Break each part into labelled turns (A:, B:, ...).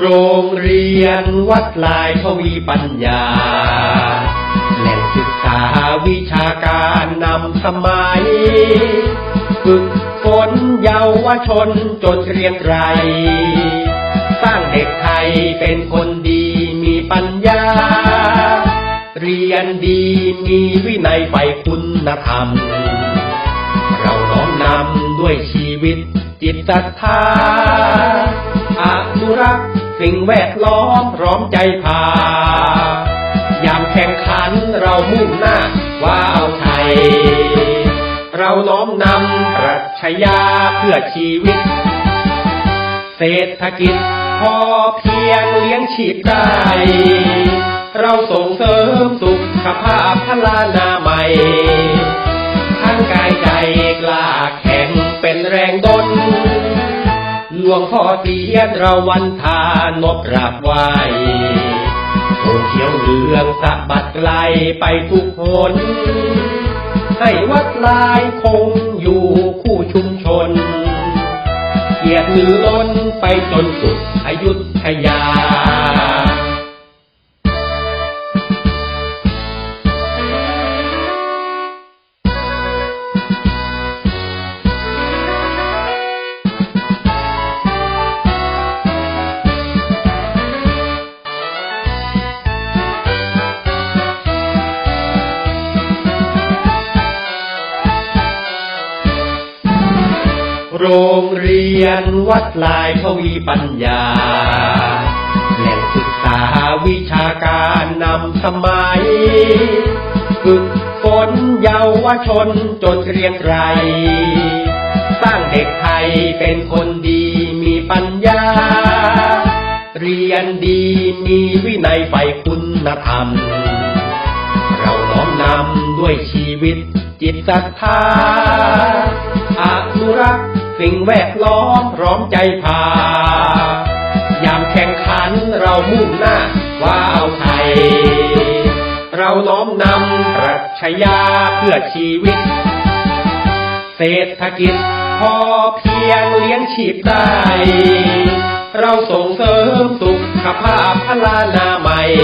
A: โรงเรียนวัดลายทวีปัญญา แหล่งศึกษาวิชาการนำสมัย ฝึกฝนเยาวชนจดเรียนไร สร้างเด็กไทยเป็นคนดีมีปัญญา เรียนดีมีวินัยใฝ่คุณธรรม เราน้อมนำด้วยชีวิตจิตศรัทธา สิ่งแวดล้อมพร้อมใจพายามแข่งขันเรามุ่งหน้าว่าเอาไทย เราน้อมนำปรัชญาเพื่อชีวิต เศรษฐกิจพอเพียงเลี้ยงชีพได้ เราส่งเสริมสุขภาพพลานา หลวงพ่อเทียนระวันทานบกราบไหวโอเขียวเหลืองสะบัดไกลไปทุกหนให้วัดลายคงอยู่คู่ชุมชน เกียรติมือล้นไปจนสุดอายุทยา โรงเรียนวัดลายทวีปัญญา แหล่งศึกษาวิชาการนำสมัย ฝึกฝนเยาวชนจดเรียนไกรสร้างเด็กไทยเป็นคนดีมีปัญญา เรียนดีมีวินัยใฝ่คุณธรรม เราน้อมนำด้วยชีวิตจิตศรัทธาอนุรักษ์ สิ่งแวดล้อมพร้อมใจพายามแข่งขันเรามุ่งหน้าว่าเอาไทย เราน้อมนำปรัชญาเพื่อชีวิต เศรษฐกิจพอเพียงเลี้ยงชีพได้ เราส่งเสริมสุขภาพพลานามัยทั้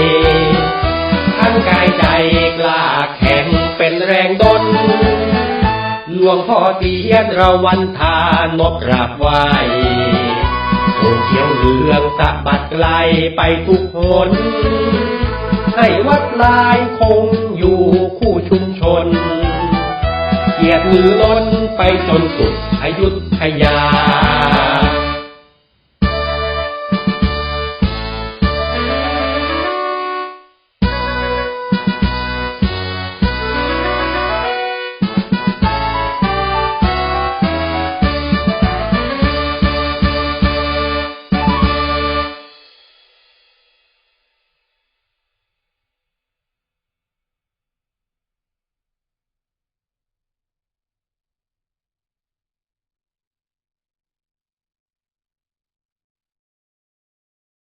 A: หลวงพ่อเตียนเราวันทานบกราบไหวโอเขียวเหลืองสะบัดไกลไปทุกหนให้วัดลายคงอยู่คู่ชุมชน เกียรติมือล้นไปจนสุดอยุธยา